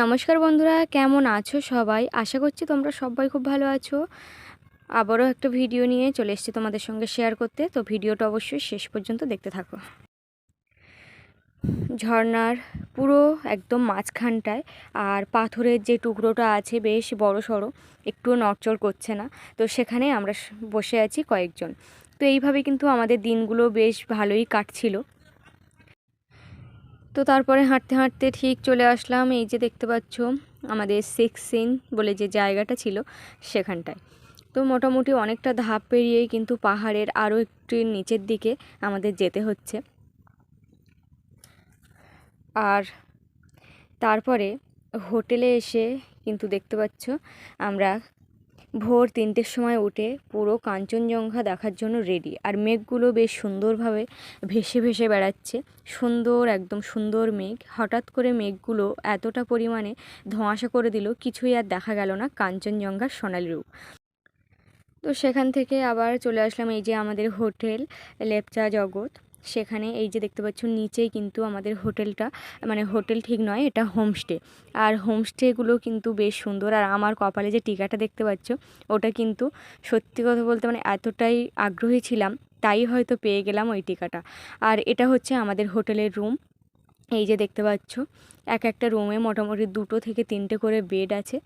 নমস্কার বন্ধুরা, কেমন আছো সবাই? আশা করছি তোমরা সবাই খুব ভালো আছো। আবারও একটা ভিডিও নিয়ে চলে এসেছি তোমাদের সঙ্গে শেয়ার করতে। তো ভিডিওটা অবশ্যই শেষ পর্যন্ত দেখতে থাকো। ঝর্নার পুরো একদম মাঝখানটায় আর পাথরের যে টুকরোটা আছে বেশ বড় সড়ো, একটুও নড়চড় করছে না। তো সেখানে আমরা বসে আছি কয়েকজন। তো এইভাবে কিন্তু আমাদের দিনগুলো বেশ ভালোই কাটছিল। তো তারপরে হাঁটতে হাঁটতে ঠিক চলে আসলাম, এই যে দেখতে পাচ্ছ আমাদের সিক্স সিন বলে যে জায়গাটা ছিল সেখানটায়। তো মোটামুটি অনেকটা ধাপ পেরিয়েই কিন্তু পাহাড়ের আরও একটু নিচের দিকে আমাদের যেতে হচ্ছে। আর তারপরে হোটেলে এসে কিন্তু দেখতে পাচ্ছ আমরা ভোর তিনটের সময় উঠে পুরো কাঞ্চনজঙ্ঘা দেখার জন্য রেডি আর মেঘগুলো বেশ সুন্দরভাবে ভেসে ভেসে বেড়াচ্ছে। সুন্দর, একদম সুন্দর মেঘ। হঠাৎ করে মেঘগুলো এতটা পরিমাণে ধোঁয়াশা করে দিল, কিছুই আর দেখা গেল না কাঞ্চনজঙ্ঘার সোনালি রূপ। তো সেখান থেকে আবার চলে আসলাম এই যে আমাদের হোটেল, লেপচা জগৎ। সেখানে এই যে দেখতে পাচ্ছ নিচেই কিন্তু আমাদের হোটেলটা মানে হোটেল ঠিক নয়, এটা হোমস্টে। আর হোমস্টেগুলো কিন্তু বেশ সুন্দর। আর আমার কপালে যে টিকাটা দেখতে পাচ্ছ, ওটা কিন্তু সত্যি কথা বলতে মানে এতটাই আগ্রহী ছিলাম, তাই হয়তো পেয়ে গেলাম ওই টিকাটা। আর এটা হচ্ছে আমাদের হোটেলের রুম। এই যে দেখতে পাচ্ছ, এক একটা রুমে মোটামুটি দুটো থেকে তিনটে করে বেড আছে,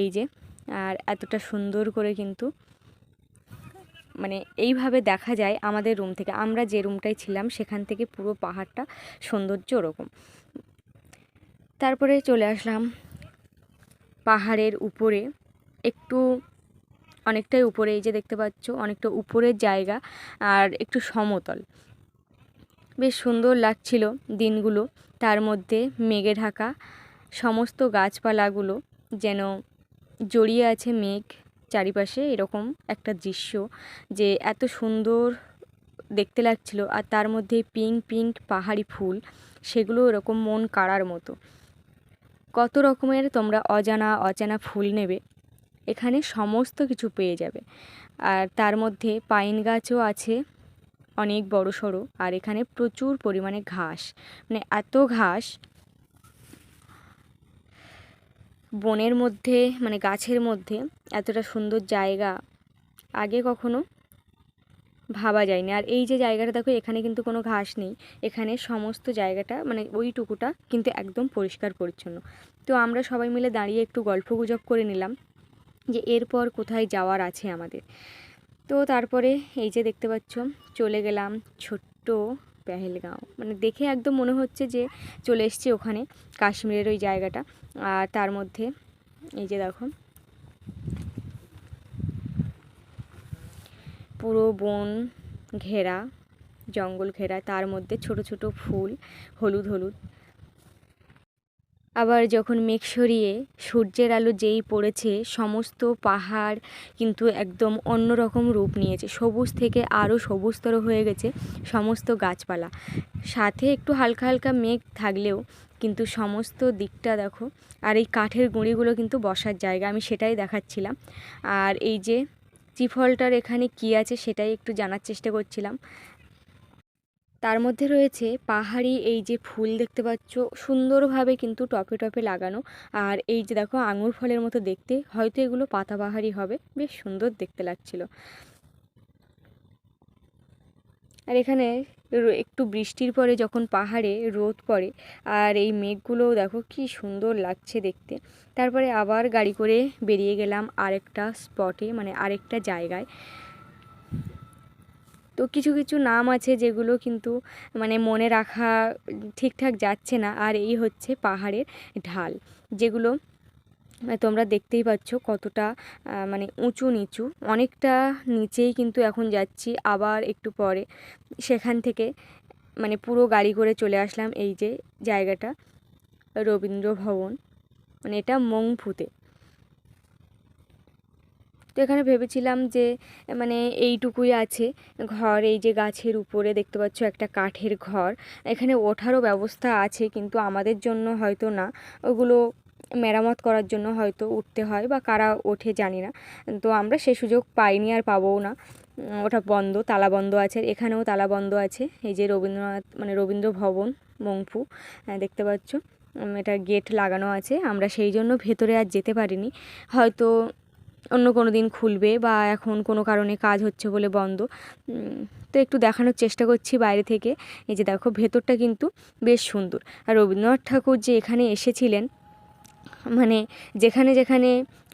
এই যে। আর এতটা সুন্দর করে কিন্তু মানে এইভাবে দেখা যায় আমাদের রুম থেকে। আমরা যে রুমটায় ছিলাম, সেখান থেকে পুরো পাহাড়টা, সৌন্দর্য ওরকম। তারপরে চলে আসলাম পাহাড়ের উপরে। একটু অনেকটাই উপরে, এই যে দেখতে পাচ্ছ, অনেকটা উপরের জায়গা আর একটু সমতল। বেশ সুন্দর লাগছিল দিনগুলো। তার মধ্যে মেঘে ঢাকা সমস্ত গাছপালাগুলো যেন জড়িয়ে আছে মেঘ। চারিপাশে এরকম একটা দৃশ্য যে এত সুন্দর দেখতে লাগছিল আর তার মধ্যে পিঙ্ক পিঙ্ক পাহাড়ি ফুল, সেগুলো এরকম মন কাড়ার মতো। কত রকমের তোমরা অজানা অচেনা ফুল নেবে, এখানে সমস্ত কিছু পেয়ে যাবে। আর তার মধ্যে পাইন গাছও আছে, অনেক বড় সড়ো আর এখানে প্রচুর পরিমাণে ঘাস। মানে এত ঘাস বনের মধ্যে মানে গাছের মধ্যে এতটা সুন্দর জায়গা আগে কখনো ভাবা যায়নি। আর এই যে জায়গাটা দেখো, এখানে কিন্তু কোনো ঘাস নেই। এখানে সমস্ত জায়গাটা মানে ওইটুকুটা কিন্তু একদম পরিষ্কার পরিচ্ছন্ন। তো আমরা সবাই মিলে দাঁড়িয়ে একটু গল্প গুজব করে নিলাম যে এরপর কোথায় যাওয়ার আছে আমাদের। তো তারপরে এই যে দেখতে পাচ্ছ, চলে গেলাম ছোট্ট পেহেলগাঁও। মানে দেখে একদম মনে হচ্ছে যে চলে এসেছি ওখানে, কাশ্মীরের ওই জায়গাটা। আর তার মধ্যে এই যে দেখো, পুরো বন ঘেরা, জঙ্গল ঘেরা, তার মধ্যে ছোট ছোট ফুল, হলুদ হলুদ। আবার যখন মেঘ সরিয়ে সূর্যের আলো যেই পড়েছে, সমস্ত পাহাড় কিন্তু একদম অন্যরকম রূপ নিয়েছে। সবুজ থেকে আরও সবুজতর হয়ে গেছে সমস্ত গাছপালা। সাথে একটু হালকা হালকা মেঘ থাকলেও কিন্তু সমস্ত দিকটা দেখো, আর এই কাঠের গুঁড়িগুলো কিন্তু বসার জায়গা, আমি সেটাই দেখাচ্ছিলাম। আর এই যে চিফলটার এখানে কি আছে সেটাই একটু জানার চেষ্টা করছিলাম। তার মধ্যে রয়েছে পাহাড়ি এই যে ফুল দেখতে পাচ্ছ, সুন্দরভাবে কিন্তু টপে টপে লাগানো। আর এই যে দেখো আঙুর ফলের মতো দেখতে, হয়তো এগুলো পাতাবাহারি হবে, বেশ সুন্দর দেখতে লাগছিল। আর এখানে একটু বৃষ্টির পরে যখন পাহাড়ে রোদ পড়ে, আর এই মেঘগুলোও দেখো কি সুন্দর লাগছে দেখতে। তারপরে আবার গাড়ি করে বেরিয়ে গেলাম আরেকটা স্পটে মানে আরেকটা জায়গায়। তো কিছু কিছু নাম আছে যেগুলো কিন্তু মানে মনে রাখা ঠিকঠাক যাচ্ছে না, আর এই হচ্ছে পাহাড়ের ঢাল, যেগুলো তোমরা দেখতেই পাচ্ছ কতটা মানে উঁচু নিচু। অনেকটা নিচেই কিন্তু এখন যাচ্ছি, আবার একটু পরে। সেখান থেকে মানে পুরো গাড়ি করে চলে আসলাম এই যে জায়গাটা, রবীন্দ্র ভবন। মানে এটা মংফুতে। তো এখানে ভেবেছিলাম যে মানে এইটুকুই আছে। ঘর এই যে গাছের উপরে দেখতে পাচ্ছ একটা কাঠের ঘর। এখানে ওঠারও ব্যবস্থা আছে, কিন্তু আমাদের জন্য হয়তো না। ওগুলো মেরামত করার জন্য হয়তো উঠতে হয় বা কারা ওঠে জানি না। তো আমরা সে সুযোগ পাইনি আর পাবও না। ওটা বন্ধ তালা বন্ধ আছে। এখানেও তালা বন্ধ আছে। এই যে রবীন্দ্রনাথ মানে রবীন্দ্র ভবন মংফু হ্যাঁ, দেখতে পাচ্ছ। এটা গেট লাগানো আছে। আমরা সেই জন্য ভেতরে আর যেতে পারিনি। হয়তো অন্য কোনো দিন খুলবে বা এখন কোনো কারণে কাজ হচ্ছে বলে বন্ধ। তো একটু দেখানোর চেষ্টা করছি বাইরে থেকে। এই যে দেখো ভেতরটা কিন্তু বেশ সুন্দর। আর রবীন্দ্রনাথ ঠাকুর যে এখানে এসেছিলেন মানে যেখানে যেখানে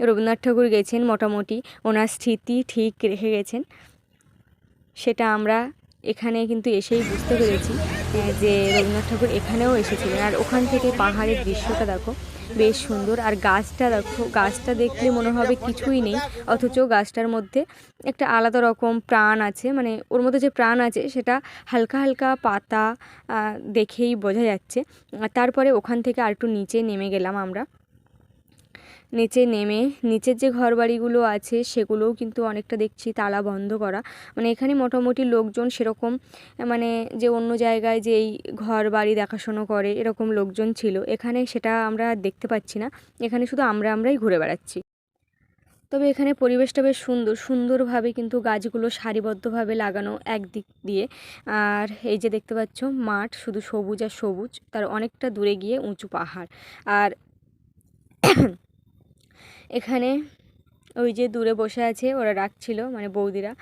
রবীন্দ্রনাথ ঠাকুর গেছেন মোটামুটি, ওনার স্মৃতি ঠিক রেখে গেছেন। সেটা আমরা এখানে কিন্তু এসেই বুঝতে পেরেছি যে রবীন্দ্রনাথ ঠাকুর এখানেও এসেছিলেন। আর ওখান থেকে পাহাড়ের দৃশ্যটা দেখো, বেশ সুন্দর। আর গাছটা দেখো, গাছটা দেখলে মনে হবে কিছুই নেই, অথচ গাছটার মধ্যে একটা আলাদা রকম প্রাণ আছে। মানে ওর মধ্যে যে প্রাণ আছে, সেটা হালকা হালকা পাতা দেখেই বোঝা যাচ্ছে। তারপরে ওখান থেকে আর একটু নিচে নেমে গেলাম আমরা। নিচে নেমে নিচের যে ঘর বাড়িগুলো আছে সেগুলোও কিন্তু অনেকটা দেখছি তালা বন্ধ করা। মানে এখানে মোটামুটি লোকজন সেরকম মানে যে অন্য জায়গায় যে এই ঘর বাড়ি দেখাশোনা করে এরকম লোকজন ছিল। এখানে সেটা আমরা দেখতে পাচ্ছি না। এখানে শুধু আমরা আমরাই ঘুরে বেড়াচ্ছি। তবে এখানে পরিবেশটা বেশ সুন্দর। সুন্দরভাবে কিন্তু গাছগুলো সারিবদ্ধভাবে লাগানো একদিক দিয়ে। আর এই যে দেখতে পাচ্ছ, মাঠ শুধু সবুজ আর সবুজ, তার অনেকটা দূরে গিয়ে উঁচু পাহাড়। আর এখানে ওই যে দূরে বসে আছে, ওরা ডাকছিল মানে বৌদিরা।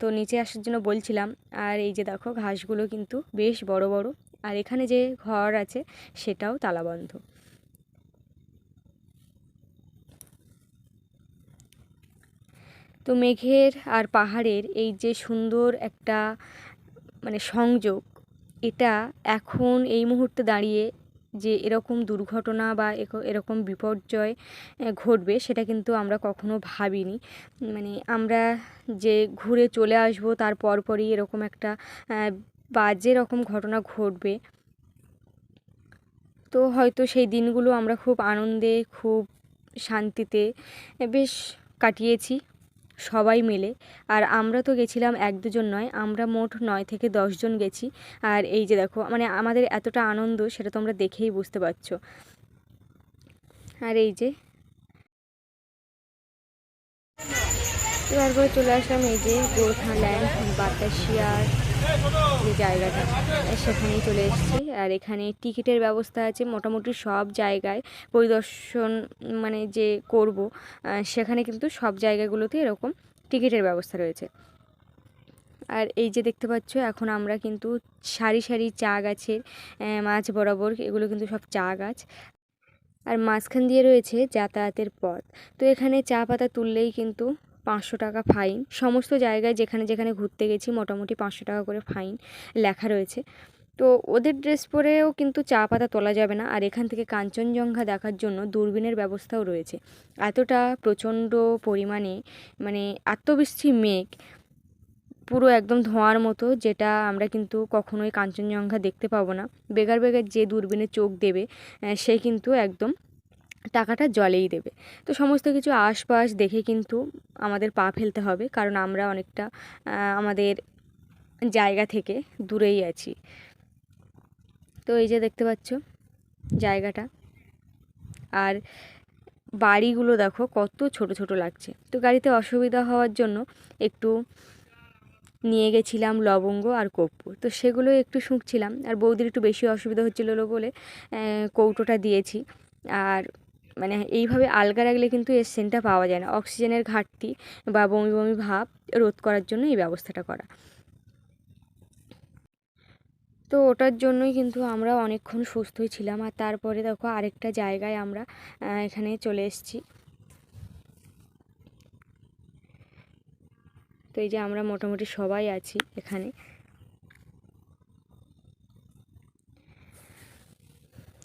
তো নিচে আসার জন্য বলছিলাম, আর এই যে দেখো, ঘাসগুলো কিন্তু বেশ বড় বড়। আর এখানে যে ঘর আছে, সেটাও তালাবন্ধ। তো মেঘের আর পাহাড়ের এই যে সুন্দর একটা মানে সংযোগ, এটা এখন এই মুহূর্তে দাঁড়িয়ে যে এরকম দুর্ঘটনা বা এরকম বিপর্যয় ঘটবে সেটা কিন্তু আমরা কখনো ভাবিনি। মানে আমরা যে ঘুরে চলে আসব তার পরপরই এরকম একটা বাজে রকম ঘটনা ঘটবে। তো হয়তো সেই দিনগুলো আমরা খুব আনন্দে, খুব শান্তিতে বেশ কাটিয়েছি। সবাই মিলে। আর আমরা তো গেছিলাম এক দুজন নয়, আমরা মোট নয় থেকে দশজন গেছি। আর এই যে দেখো মানে আমাদের এতটা আনন্দ সেটা তোমরা দেখেই বুঝতে পারছ। আর এই যে তারপরে চলে আসলাম এই যে গোর্খাল্যান্ড বাতাসিয়ার যে জায়গাটা। সেখানেই চলে এসেছি। আর এখানে টিকিটের ব্যবস্থা আছে মোটামুটি সব জায়গায়। পরিদর্শন মানে যে করব সেখানে কিন্তু সব জায়গাগুলোতে এরকম টিকিটের ব্যবস্থা রয়েছে। আর এই যে দেখতে পাচ্ছ, এখন আমরা কিন্তু সারি সারি চা গাছের মাঝ বরাবর এগুলো কিন্তু সব চা গাছ। আর মাঝখান দিয়ে রয়েছে যাতায়াতের পথ। তো এখানে চা পাতা তুললেই কিন্তু পাঁচশো টাকা ফাইন। সমস্ত জায়গায় যেখানে যেখানে ঘুরতে গেছি মোটামুটি পাঁচশো টাকা করে ফাইন লেখা রয়েছে। তো ওদের ড্রেস পরেও কিন্তু চা পাতা তোলা যাবে না। আর এখান থেকে কাঞ্চনজঙ্ঘা দেখার জন্য দূরবীনের ব্যবস্থাও রয়েছে। এতটা প্রচণ্ড পরিমাণে মানে বেশি মেঘ পুরো একদম ধোঁয়ার মতো যেটা আমরা কিন্তু কখনোই কাঞ্চনজঙ্ঘা দেখতে পাবো না। বেগার বেগার যে দূরবীনে চোখ দেবে সে কিন্তু একদম টাকাটা জলেই দেবে। তো সমস্ত কিছু আশপাশ দেখে কিন্তু আমাদের পা ফেলতে হবে, কারণ আমরা অনেকটা আমাদের জায়গা থেকে দূরেই আছি। তো এই যে দেখতে পাচ্ছ জায়গাটা। আর বাড়িগুলো দেখো কত ছোট ছোট লাগছে। তো গাড়িতে অসুবিধা হওয়ার জন্য একটু নিয়ে গেছিলাম লবঙ্গ আর কর্পূর। তো সেগুলো একটু শুঁকছিলাম, আর বৌদির একটু বেশি অসুবিধা হচ্ছিল বলে কৌটোটা দিয়েছি। আর মানে এইভাবে আলগা রাখলে কিন্তু এর সেন্টটা পাওয়া যায় না। অক্সিজেনের ঘাটতি বা বমি বমি ভাব রোধ করার জন্য এই ব্যবস্থাটা করা। তো ওটার জন্যই কিন্তু আমরা অনেকক্ষণ সুস্থই ছিলাম আর তারপরে দেখো আরেকটা জায়গায় আমরা এখানে চলে এসেছি। তো এই যে আমরা মোটামুটি সবাই আছি এখানে।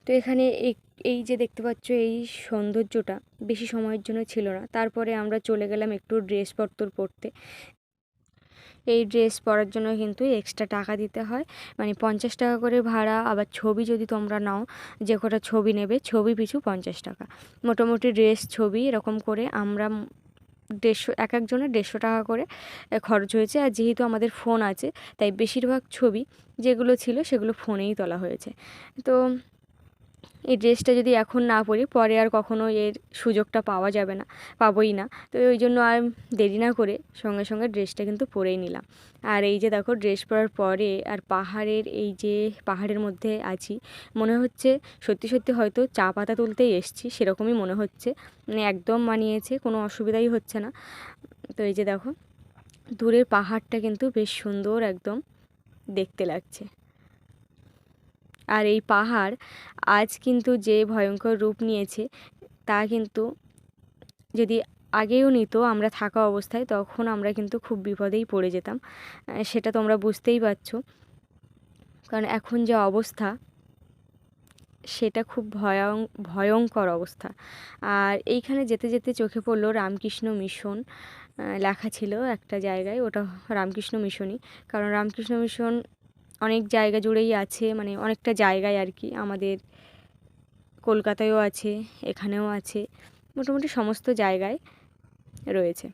তো এখানে এই এই যে দেখতে পাচ্ছ এই সৌন্দর্যটা বেশি সময়ের জন্য ছিল না। তারপরে আমরা চলে গেলাম একটু ড্রেসপত্র পরতে। এই ড্রেস পরার জন্য কিন্তু এক্সট্রা টাকা দিতে হয়। মানে পঞ্চাশ টাকা করে ভাড়া, আবার ছবি যদি তোমরা নাও, যে কটা ছবি নেবে, ছবি পিছু পঞ্চাশ টাকা। মোটামুটি ড্রেস, ছবি এরকম করে আমরা দেড়শো, এক একজনের দেড়শো টাকা করে খরচ হয়েছে। আর যেহেতু আমাদের ফোন আছে, তাই বেশিরভাগ ছবি যেগুলো ছিল সেগুলো ফোনেই তোলা হয়েছে। তো এই ড্রেসটা যদি এখন না পরি, পরে আর কখনো এর সুযোগটা পাওয়া যাবে না, পাবোই না। তো ওই জন্য আর দেরি না করে সঙ্গে সঙ্গে ড্রেসটা কিন্তু পরেই নিলাম। আর এই যে দেখো ড্রেস পরার পরে আর পাহাড়ের এই যে পাহাড়ের মধ্যে আছি, মনে হচ্ছে সত্যি সত্যি হয়তো চা পাতা তুলতেই এসছি, সেরকমই মনে হচ্ছে। মানে একদম মানিয়েছে, কোনো অসুবিধাই হচ্ছে না। তো এই যে দেখো, দূরের পাহাড়টা কিন্তু বেশ সুন্দর একদম দেখতে লাগছে। আর এই পাহাড় আজ কিন্তু যে ভয়ঙ্কর রূপ নিয়েছে, তা কিন্তু যদি আগেও নিত, আমরা থাকা অবস্থায়, তখন আমরা কিন্তু খুব বিপদেই পড়ে যেতাম। সেটা তোমরা বুঝতেই পারছ। কারণ এখন যে অবস্থা, সেটা খুব ভয়ং, ভয়ঙ্কর অবস্থা। আর এইখানে যেতে যেতে চোখে পড়ল রামকৃষ্ণ মিশন লেখা ছিল একটা জায়গায়, ওটা রামকৃষ্ণ মিশনই। কারণ রামকৃষ্ণ মিশন অনেক জায়গা জুড়েই আছে মানে অনেকটা জায়গায় আর কি। আমাদের কলকাতায়ও আছে, এখানেও আছে, মোটামুটি সমস্ত জায়গায় রয়েছে।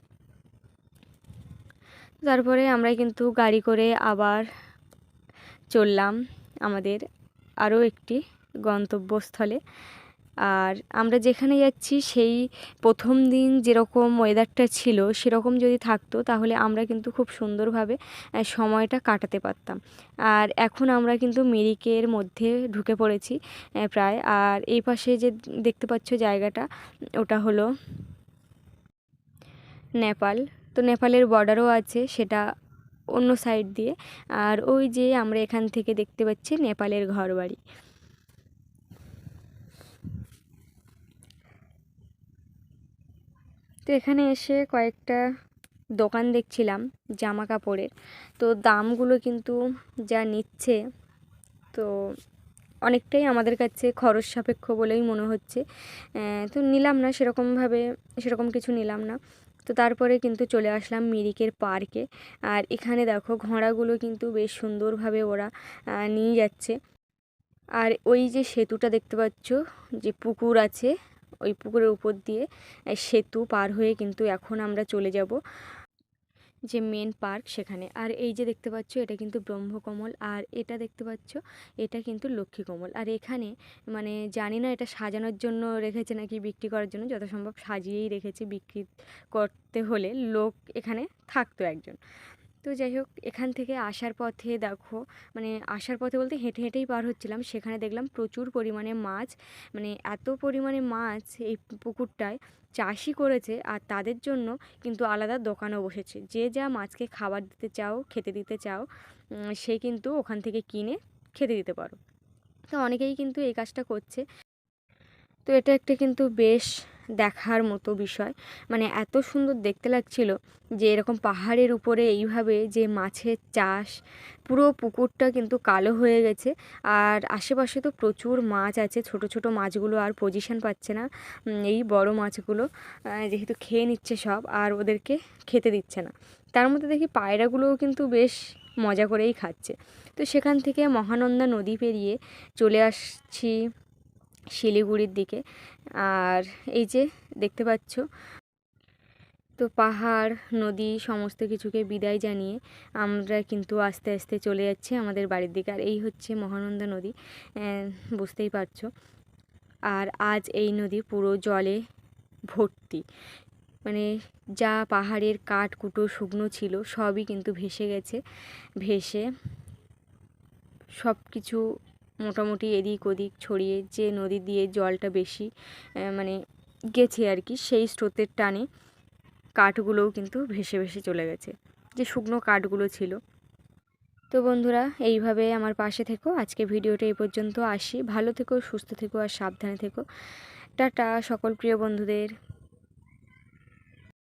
তারপরে আমরা কিন্তু গাড়ি করে আবার চললাম আমাদের আরও একটি গন্তব্যস্থলে। আর আমরা যেখানে যাচ্ছি, সেই প্রথম দিন যেরকম ওয়েদারটা ছিল, সেরকম যদি থাকতো, তাহলে আমরা কিন্তু খুব সুন্দরভাবে সময়টা কাটাতে পারতাম। আর এখন আমরা কিন্তু মিরিকের মধ্যে ঢুকে পড়েছি প্রায়। আর এই পাশে যে দেখতে পাচ্ছ জায়গাটা, ওটা হলো নেপাল। তো নেপালের বর্ডারও আছে, সেটা অন্য সাইড দিয়ে। আর ওই যে আমরা এখান থেকে দেখতে পাচ্ছি নেপালের ঘরবাড়ি। তো এখানে এসে কয়েকটা দোকান দেখছিলাম জামা কাপড়ের তো দামগুলো কিন্তু যা নিচ্ছে, তো অনেকটাই আমাদের কাছে খরচ সাপেক্ষ বলেই মনে হচ্ছে। তো নিলাম না, সেরকমভাবে, সেরকম কিছু নিলাম না। তো তারপরে কিন্তু চলে আসলাম মিরিকের পার্কে। আর এখানে দেখো ঘোড়াগুলো কিন্তু বেশ সুন্দরভাবে ওরা নিয়ে যাচ্ছে। আর ওই যে সেতুটা দেখতে পাচ্ছ, যে পুকুর আছে ওই পুকুরের উপর দিয়ে সেতু পার হয়ে কিন্তু এখন আমরা চলে যাব যে মেন পার্ক সেখানে। আর এই যে দেখতে পাচ্ছ, এটা কিন্তু ব্রহ্মকমল। আর এটা দেখতে পাচ্ছ, এটা কিন্তু লক্ষ্মী কমল আর এখানে মানে জানি না এটা সাজানোর জন্য রেখেছে নাকি বিক্রি করার জন্য যত সম্ভব সাজিয়েই রেখেছে বিক্রি করতে হলে লোক এখানে থাকতো একজন। তো যাই হোক, এখান থেকে আসার পথে দেখো মানে আসার পথে বলতে হেঁটে হেঁটেই পার হচ্ছিলাম। সেখানে দেখলাম প্রচুর পরিমাণে মাছ মানে এত পরিমাণে মাছ এই পুকুরটায় চাষই করেছে আর তাদের জন্য কিন্তু আলাদা দোকানও বসেছে। যে যা মাছকে খাবার দিতে চাও, খেতে দিতে চাও সে কিন্তু ওখান থেকে কিনে খেতে দিতে পারো। তো অনেকেই কিন্তু এই কাজটা করছে। তো এটা একটা কিন্তু বেশ দেখার মতো বিষয়। মানে এত সুন্দর দেখতে লাগছিল যে এরকম পাহাড়ের উপরে এইভাবে যে মাছের চাষ, পুরো পুকুরটা কিন্তু কালো হয়ে গেছে। আর আশেপাশে তো প্রচুর মাছ আছে, ছোট ছোট মাছগুলো আর পজিশন পাচ্ছে না এই বড় মাছগুলো যেহেতু খেয়ে নিচ্ছে সব, আর ওদেরকে খেতে দিচ্ছে না। তার মধ্যে দেখি পায়রাগুলোও কিন্তু বেশ মজা করেই খাচ্ছে। তো সেখান থেকে মহানন্দা নদী পেরিয়ে চলে আসছি। শিলিগুড়ির দিকে। আর এই যে দেখতে পাচ্ছ, তো পাহাড়, নদী সমস্ত কিছুকে বিদায় জানিয়ে আমরা কিন্তু আস্তে আস্তে চলে যাচ্ছি আমাদের বাড়ির দিকে। আর এই হচ্ছে মহানন্দা নদী বুঝতেই পারছ। আর আজ এই নদী পুরো জলে ভর্তি। মানে যা পাহাড়ের কাঠ কুটো শুকনো ছিল, সবই কিন্তু ভেসে গেছে। ভেসে সব কিছু মোটামুটি এদিক ওদিক ছড়িয়ে যে নদী দিয়ে জলটা বেশি মানে গেছে আর কি, সেই স্রোতের টানে কাঠগুলোও কিন্তু ভেসে ভেসে চলে গেছে, যে শুকনো কাঠগুলো ছিল। তো বন্ধুরা, এইভাবে আমার পাশে থেকো। আজকে ভিডিওটা এই পর্যন্ত আসি। ভালো থেকো, সুস্থ থেকো আর সাবধানে থেকো। টাটা সকল প্রিয় বন্ধুদের।